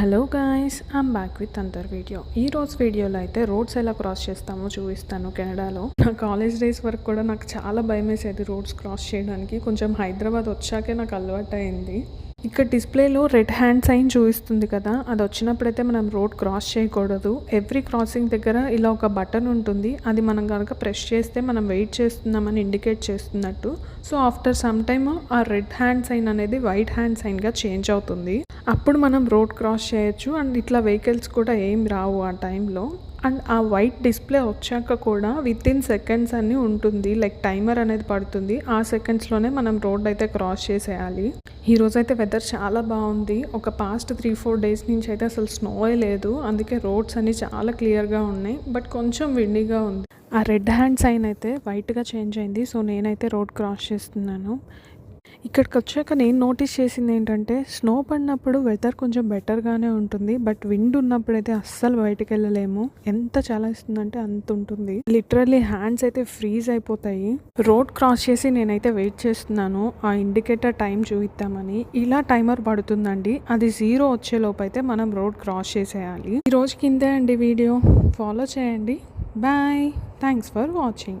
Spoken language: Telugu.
Hello guys I'm back with another video ఈ రోజు వీడియోలో అయితే రోడ్స్ ఎలా క్రాస్ చేస్తామో చూపిస్తాను కెనడాలో నా కాలేజ్ డేస్ వరకు కూడా నాకు చాలా భయం వేసేది రోడ్స్ క్రాస్ చేయడానికి. కొంచెం హైదరాబాద్ వచ్చాకే నాకు అలవాటు అయింది ఇక్కడ డిస్ప్లేలో రెడ్ హ్యాండ్ సైన్ చూపిస్తుంది కదా. అది వచ్చినప్పుడైతే మనం రోడ్ క్రాస్ చేయకూడదు. ఎవ్రీ క్రాసింగ్ దగ్గర ఇలా ఒక బటన్ ఉంటుంది. అది మనం కనుక ప్రెస్ చేస్తే మనం వెయిట్ చేస్తున్నామని ఇండికేట్ చేస్తున్నట్టు. సో ఆఫ్టర్ సమ్ టైమ్ ఆ రెడ్ హ్యాండ్ సైన్ అనేది వైట్ హ్యాండ్ సైన్గా చేంజ్ అవుతుంది. అప్పుడు మనం రోడ్ క్రాస్ చేయొచ్చు. అండ్ ఇట్లా వెహికల్స్ కూడా ఏం రావు ఆ టైంలో. అండ్ ఆ వైట్ డిస్ప్లే వచ్చాక కూడా విత్ ఇన్ సెకండ్స్ అని ఉంటుంది. లైక్ టైమర్ అనేది పడుతుంది. ఆ సెకండ్స్లోనే మనం రోడ్ అయితే క్రాస్ చేసేయాలి. ఈరోజు అయితే వెదర్ చాలా బాగుంది. ఒక పాస్ట్ త్రీ ఫోర్ డేస్ నుంచి అయితే అసలు స్నోయే లేదు. అందుకే రోడ్స్ అన్ని చాలా క్లియర్గా ఉన్నాయి. బట్ కొంచెం విండీగా ఉంది. ఆ రెడ్ హ్యాండ్ సైన్ అయితే వైట్గా చేంజ్ అయింది. సో నేనైతే రోడ్ క్రాస్ చేస్తున్నాను. ఇక్కడికి వచ్చాక నేను నోటీస్ చేసింది ఏంటంటే స్నో పడినప్పుడు వెదర్ కొంచెం బెటర్గానే ఉంటుంది బట్ విండ్ ఉన్నప్పుడైతే అస్సలు బయటకు వెళ్ళలేము. ఎంత చాలా ఇస్తుందంటే అంత ఉంటుంది. లిటరల్లీ హ్యాండ్స్ అయితే ఫ్రీజ్ అయిపోతాయి. రోడ్ క్రాస్ చేసి నేనైతే వెయిట్ చేస్తున్నాను. ఆ ఇండికేటర్ టైం చూపిద్దామని. ఇలా టైమర్ పడుతుందండి. అది జీరో వచ్చే అయితే మనం రోడ్ క్రాస్ చేసేయాలి. ఈ రోజుకి ఇంతే అండి వీడియో. ఫాలో చేయండి. Bye thanks for watching